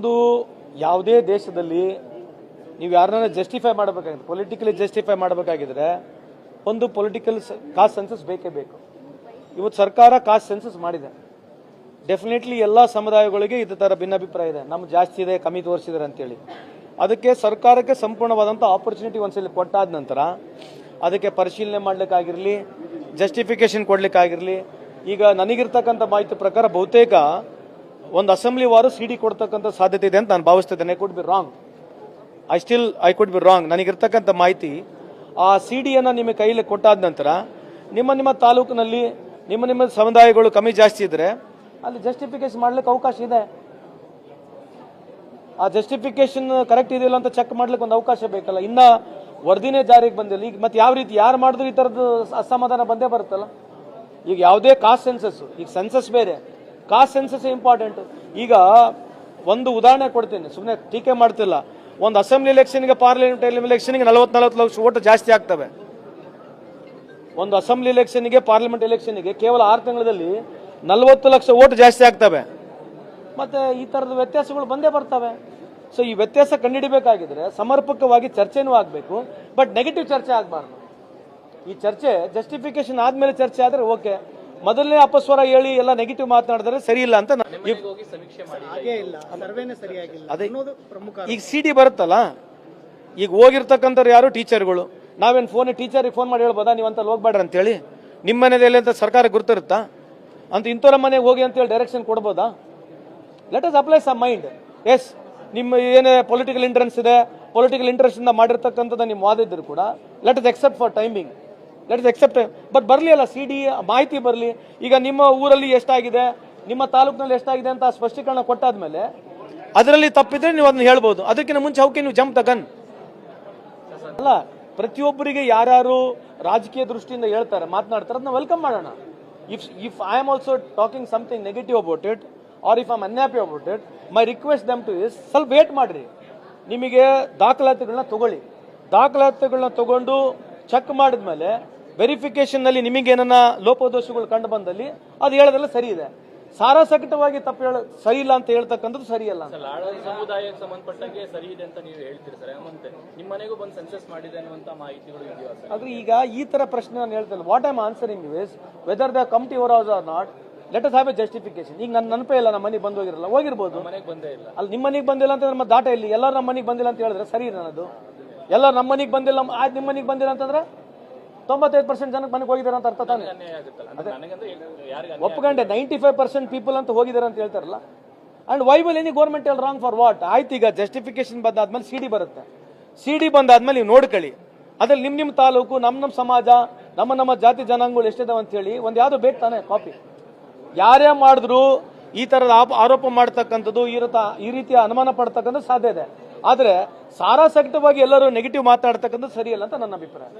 ಒಂದು ಯಾವುದೇ ದೇಶದಲ್ಲಿ ನೀವು ಯಾರನ್ನ ಜಸ್ಟಿಫೈ ಮಾಡಬೇಕಾಗಿದೆ ಪೊಲಿಟಿಕಲಿ ಜಸ್ಟಿಫೈ ಮಾಡಬೇಕಾಗಿದ್ರೆ ಒಂದು ಪೊಲಿಟಿಕಲ್ ಕಾಸ್ಟ್ ಸೆನ್ಸಸ್ ಬೇಕೇ ಬೇಕು. ಇವತ್ತು ಸರ್ಕಾರ ಕಾಸ್ಟ್ ಸೆನ್ಸಸ್ ಮಾಡಿದೆ. ಡೆಫಿನೆಟ್ಲಿ ಎಲ್ಲ ಸಮುದಾಯಗಳಿಗೆ ಇದು ಥರ ಭಿನ್ನಾಭಿಪ್ರಾಯ ಇದೆ. ನಮ್ಗೆ ಜಾಸ್ತಿ ಇದೆ, ಕಮ್ಮಿ ತೋರಿಸಿದ್ದಾರೆ ಅಂತೇಳಿ. ಅದಕ್ಕೆ ಸರ್ಕಾರಕ್ಕೆ ಸಂಪೂರ್ಣವಾದಂಥ ಆಪರ್ಚುನಿಟಿ ಒಂದ್ಸಲಿ ಕೊಟ್ಟಾದ ನಂತರ ಅದಕ್ಕೆ ಪರಿಶೀಲನೆ ಮಾಡಲಿಕ್ಕಾಗಿರಲಿ ಜಸ್ಟಿಫಿಕೇಶನ್ ಕೊಡಲಿಕ್ಕಾಗಿರಲಿ, ಈಗ ನನಗಿರ್ತಕ್ಕಂಥ ಮಾಹಿತಿ ಪ್ರಕಾರ ಬಹುತೇಕ ಒಂದು ಅಸೆಂಬ್ಲಿ ವಾರು ಸಿ ಡಿ ಕೊಡ್ತಕ್ಕಂಥ ಸಾಧ್ಯತೆ ಇದೆ ಅಂತ ನಾನು ಭಾವಿಸ್ತಿದ್ದೇನೆ could be wrong I still I could be wrong ನನಗಿರ್ತಕ್ಕಂಥ ಮಾಹಿತಿ ಆ ಸಿ ಡಿಯನ್ನು ನಿಮ್ಮ ಕೈಯಲ್ಲಿ ಕೊಟ್ಟಾದ ನಂತರ ನಿಮ್ಮ ನಿಮ್ಮ ತಾಲೂಕಿನಲ್ಲಿ ನಿಮ್ಮ ನಿಮ್ಮ ಸಮುದಾಯಗಳು ಕಮ್ಮಿ ಜಾಸ್ತಿ ಇದ್ದರೆ ಅಲ್ಲಿ ಜಸ್ಟಿಫಿಕೇಶನ್ ಮಾಡ್ಲಿಕ್ಕೆ ಅವಕಾಶ ಇದೆ. ಆ ಜಸ್ಟಿಫಿಕೇಶನ್ ಕರೆಕ್ಟ್ ಇದೆಯಲ್ಲ ಅಂತ ಚೆಕ್ ಮಾಡ್ಲಿಕ್ಕೆ ಒಂದು ಅವಕಾಶ ಬೇಕಲ್ಲ. ಇನ್ನ ವರದಿನೇ ಜಾರಿಗೆ ಬಂದಿಲ್ಲ. ಈಗ ಮತ್ತೆ ಯಾವ ರೀತಿ, ಯಾರು ಮಾಡಿದ್ರು ಈ ಥರದ್ದು ಅಸಮಾಧಾನ ಬಂದೇ ಬರುತ್ತಲ್ಲ. ಈಗ ಯಾವುದೇ ಕಾಸ್ಟ್ ಸೆನ್ಸಸ್ ಈಗ ಸೆನ್ಸಸ್ ಬೇರೆ. Caste census important. ಈಗ ಒಂದು ಉದಾಹರಣೆ ಕೊಡ್ತೀನಿ. ಸುಮ್ಮನೆ ಟೀಕೆ ಮಾಡ್ತಿಲ್ಲ. ಒಂದು ಅಸೆಂಬ್ಲಿ ಎಲೆಕ್ಷನ್ಗೆ ಪಾರ್ಲಿಮೆಂಟ್ ಎಲೆಕ್ಷನ್ಗೆ ನಲವತ್ತು ನಲವತ್ತು ಲಕ್ಷ ಓಟು ಜಾಸ್ತಿ ಆಗ್ತವೆ. ಒಂದು ಅಸೆಂಬ್ಲಿ ಎಲೆಕ್ಷನ್ಗೆ ಪಾರ್ಲಿಮೆಂಟ್ ಎಲೆಕ್ಷನ್ಗೆ ಕೇವಲ ಆರು ತಿಂಗಳಲ್ಲಿ ನಲವತ್ತು ಲಕ್ಷ ಓಟ್ ಜಾಸ್ತಿ ಆಗ್ತವೆ. ಮತ್ತೆ ಈ ಥರದ ವ್ಯತ್ಯಾಸಗಳು ಬಂದೇ ಬರ್ತವೆ. ಸೊ ಈ ವ್ಯತ್ಯಾಸ ಕಂಡುಹಿಡಬೇಕಾಗಿದ್ರೆ ಸಮರ್ಪಕವಾಗಿ ಚರ್ಚೆನೂ ಆಗಬೇಕು ಬಟ್ ನೆಗೆಟಿವ್ ಚರ್ಚೆ ಆಗಬಾರ್ದು. ಈ ಚರ್ಚೆ ಜಸ್ಟಿಫಿಕೇಶನ್ ಆದ್ಮೇಲೆ ಚರ್ಚೆ ಆದರೆ ಓಕೆ ಮೊದಲನೇ ಅಪಸ್ವರ ಹೇಳಿ ಎಲ್ಲ ನೆಗೆಟಿವ್ ಮಾತನಾಡಿದ್ರೆ ಸರಿ ಇಲ್ಲ ಅಂತ ನಾನು- ಈ- ಹಾಗೇ ಇಲ್ಲ. ಸರ್ವೇನೆ ಸರಿಯಾಗಿಲ್ಲ ಅದೇ. ಅನ್ನೋದು ಪ್ರಮುಖ ಈಗ ಸಿ ಡಿ ಬರುತ್ತಲ್ಲ? ಈಗ ಹೋಗಿರ್ತಕ್ಕಂಥವ್ರು ಯಾರು? ಟೀಚರ್ಗಳು. ನಾವೇನು ಫೋನ್ ಟೀಚರಿಗೆ ಫೋನ್ ಮಾಡಿ ಹೇಳ್ಬೋದಾ? ನೀವು ಅಂತ ಹೋಗ್ಬೇಡ್ರಿ ಅಂತೇಳಿ. ನಿಮ್ಮ ಮನೆಯಲ್ಲಿ ಅಂತ ಸರ್ಕಾರ ಗುರ್ತಿರುತ್ತಾ? ಅಂತ ಇಂಥವ್ರ ಮನೆಗೆ ಹೋಗಿ ಅಂತೇಳಿ ಡೈರೆಕ್ಷನ್ ಕೊಡ್ಬೋದಾ? Let us apply some minds ನಿಮ್ಮ ಏನೇ ಪೊಲಿಟಿಕಲ್ ಇಂಟ್ರೆನ್ಸ್ ಇದೆ ಪೊಲಿಟಿಕಲ್ ಇಂಟ್ರೆಸ್ಟ್ ಇಂದ ಮಾಡಿರ್ತಕ್ಕಂಥದ್ದು ನಿಮ್ಮ ವಾದ ಇದ್ರು ಕೂಡ let us accept for timing let us accept but ಬರಲಿ ಅಲ್ಲ ಸಿ ಡಿ ಮಾಹಿತಿ ಬರಲಿ. ಈಗ ನಿಮ್ಮ ಊರಲ್ಲಿ ಎಷ್ಟಾಗಿದೆ, ನಿಮ್ಮ ತಾಲೂಕಿನಲ್ಲಿ ಎಷ್ಟಾಗಿದೆ ಅಂತ ಸ್ಪಷ್ಟೀಕರಣ ಕೊಟ್ಟಾದ್ಮೇಲೆ ಅದರಲ್ಲಿ ತಪ್ಪಿದ್ರೆ ನೀವು ಅದನ್ನ ಹೇಳ್ಬೋದು. ಅದಕ್ಕಿಂತ ಮುಂಚೆ ಅವಕ್ಕೆ ನೀವು ಜಂಪ್ ತಗನ್ ಅಲ್ಲ, ಪ್ರತಿಯೊಬ್ಬರಿಗೆ ಯಾರ್ಯಾರು ರಾಜಕೀಯ ದೃಷ್ಟಿಯಿಂದ ಹೇಳ್ತಾರೆ, ಮಾತನಾಡ್ತಾರೆ, ಅದನ್ನ ವೆಲ್ಕಮ್ ಮಾಡೋಣ. If if I am also talking something negative about it or if I'm unhappy about it my request them to is ಸ್ವಲ್ಪ ವೇಟ್ ಮಾಡಿರಿ. ನಿಮಗೆ ದಾಖಲಾತಿಗಳನ್ನ ತಗೊಳ್ಳಿ. ದಾಖಲಾತಿಗಳನ್ನ ತಗೊಂಡು ಚೆಕ್ ಮಾಡಿದ್ಮೇಲೆ ವೆರಿಫಿಕೇಶನ್ನಲ್ಲಿ ನಿಮಗೇನನ್ನ ಲೋಪದೋಷಗಳು ಕಂಡು ಬಂದಲ್ಲಿ ಅದು ಹೇಳೋದೆಲ್ಲ ಸರಿ ಇದೆ. ಸಾರಾಸಕಟವಾಗಿ ತಪ್ಪು ಹೇಳ ಸರಿ ಇಲ್ಲ ಅಂತ ಹೇಳ್ತಕ್ಕಂಥದ್ದು ಸರಿ ಅಲ್ಲ. ಅಂತ. ಸಮುದಾಯಕ್ಕೆ ಸಂಬಂಧಪಟ್ಟಂಗೆ ಸರಿ ಇದೆ ಅಂತ ನೀವು ಹೇಳ್ತೀರಿ ಸರ್ ಮತ್ತೆ ನಿಮ್ಮ ಮನೆಗೂ ಬಂದು ಸೆನ್ಸಸ್ ಮಾಡಿದೆ ಅನ್ನುವಂತ ಮಾಹಿತಿಗಳು ಇದೆಯಾ ಆದ್ರೆ ಈಗ ಈ ತರ ಪ್ರಶ್ನೆ ನಾನು ಹೇಳ್ತೇನೆ what I'm answering is whether the committee over house are not let us have a justification ಈಗ ನನ್ನ ನೆನಪೇ ಇಲ್ಲ ನಮ್ಮ ಮನೆಗೆ ಬಂದು ಹೋಗಿರಲ್ಲ. ಹೋಗಿರ್ಬೋದು. ಮನೆಗೆ ಬಂದೇ ಇಲ್ಲ. ಅಲ್ಲಿ ನಿಮ್ಮ ಮನೆಗೆ ಬಂದಿಲ್ಲ ಅಂತ ನಮ್ಮ ದಾಟ ಇಲ್ಲಿ ಎಲ್ಲರೂ ನಮ್ಮ ಮನೆಗೆ ಬಂದಿಲ್ಲ ಅಂತ ಹೇಳಿದ್ರೆ ಸರಿ ನನ್ನದು ಎಲ್ಲ ನಮ್ಮ ಮನೆಗೆ ಬಂದಿಲ್ಲ ಆಯ್ತು ನಿಮ್ಮ ಮನೆಗೆ ಬಂದಿಲ್ಲ ಅಂತಂದ್ರೆ? ತೊಂಬತ್ತೈದು ಪರ್ಸೆಂಟ್ ಜನಕ್ಕೆ ಮನೆಗೆ ಹೋಗಿದ್ದಾರೆ ಅಂತ ಅರ್ಥ ತಾನೆ? ಒಪ್ಕೊಂಡೆ ನೈಂಟಿ ಫೈವ್ ಪರ್ಸೆಂಟ್ ಪೀಪಲ್ ಅಂತ ಹೋಗಿದ್ದಾರೆ ಅಂತ ಹೇಳ್ತಾರಲ್ಲ? And why will any government ill wrong for what ಆಯ್ತು ಈಗ ಜಸ್ಟಿಫಿಕೇಶನ್ ಬಂದಾದ್ಮೇಲೆ ಸಿ ಡಿ ಬರುತ್ತೆ. ಸಿ ಡಿ ಬಂದಾದ್ಮೇಲೆ ನೀವು ನೋಡ್ಕೊಳ್ಳಿ. ಅದ್ರಲ್ಲಿ ನಿಮ್ಮ ನಿಮ್ಮ ತಾಲೂಕು ನಮ್ಮ ನಮ್ಮ ಸಮಾಜ ನಮ್ಮ ನಮ್ಮ ಜಾತಿ ಜನಾಂಗಗಳು ಎಷ್ಟಿದಾವೆ ಅಂತ ಹೇಳಿ ಒಂದು ಯಾವುದೋ ಬೇಕು ತಾನೆ ಕಾಪಿ ಯಾರೇ ಮಾಡಿದ್ರು ಈ ತರದ ಆಪ- ಆರೋಪ ಮಾಡ್ತಕ್ಕಂಥದ್ದು ಈ ರೀತ ಈ ರೀತಿಯ ಅನುಮಾನ ಪಡ್ತಕ್ಕಂಥದ್ದು ಸಾಧ್ಯ ಇದೆ. ಆದರೆ ಸಾರಾಸಕ್ತವಾಗಿ ಎಲ್ಲರೂ ನೆಗೆಟಿವ್ ಮಾತಾಡ್ತಕ್ಕಂಥದ್ದು ಸರಿಯಲ್ಲ ಅಂತ ನನ್ನ ಅಭಿಪ್ರಾಯ.